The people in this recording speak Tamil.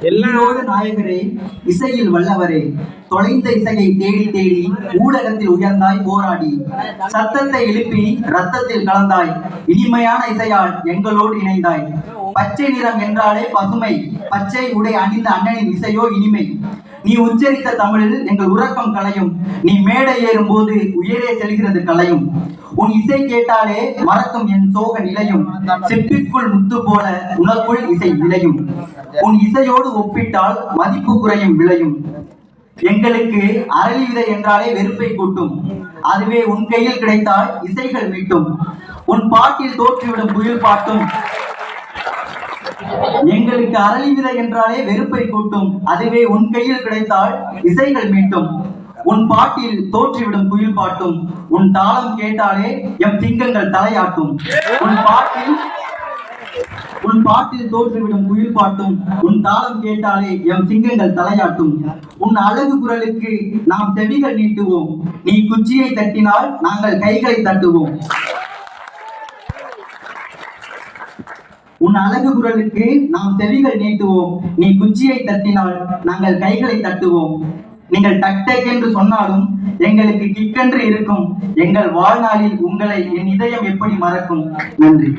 எல்லோரும் நாயகரே இசையில் வல்லவரே தொலைந்த இசையை தேடி தேடி ஊடகத்தில் உயர்ந்தாய் போராடி. சத்தத்தை எழுப்பி ரத்தத்தில் கலந்தாய். இனிமையான இசையால் எங்களோடு இணைந்தாய். பச்சை நிறம் என்றாலே பசுமை. பச்சை உடை அணிந்த அண்ணனின் இசையோ இனிமை. நீ உச்சரித்த தமிழில் எங்கள் உறக்கம் கலையும் நீ மேடை ஏறும் போது உயரே செல்கிறது கலையும் உன் இசை கேட்டாலே மறக்கும் என் சோக நிலையும் செப்பிக்குள் முத்து போல உனக்குள் இசை விளையும். உன் இசையோடு ஒப்பிட்டால் மதிப்பு குறையும் விளையும். எங்களுக்கு அரளி விதை என்றாலே வெறுப்பை கூட்டும். அதுவே உன் கையில் கிடைத்தால் இசைகள் மீட்டும். உன் பாட்டில் தோற்றிவிடும் புயல் பாட்டும். எங்களுக்கு அரளி விதை என்றாலே வெறுப்பை கூட்டும். அதுவே உன் கையில் கிடைத்தால் இசைகள் மீட்டும். உன் பாட்டில் தோற்றிவிடும் குயில் பாட்டும். உன் தாளம் கேட்டாலே எம் சிங்கங்கள் தலையாட்டும். உன் பாட்டில் உன் பாட்டில் தோற்றுவிடும் குயில் பாட்டும். உன் தாளம் கேட்டாலே எம் சிங்கங்கள் தலையாட்டும். உன் அழகு குரலுக்கு நாம் செவிகள் நீட்டுவோம். நீ குச்சியை தட்டினால் நாங்கள் கைகளை தட்டுவோம். உன் அழகு குரலுக்கு நாம் செவிகள் நீட்டுவோம். நீ குச்சியை தட்டினால் நாங்கள் கைகளை தட்டுவோம். நீங்கள் டக்டக் என்று சொன்னாலும் எங்களுக்கு கிக்கென்று இருக்கும். எங்கள் வாழ்நாளில் உங்களை என் இதயம் எப்படி மறக்கும்? நன்றி.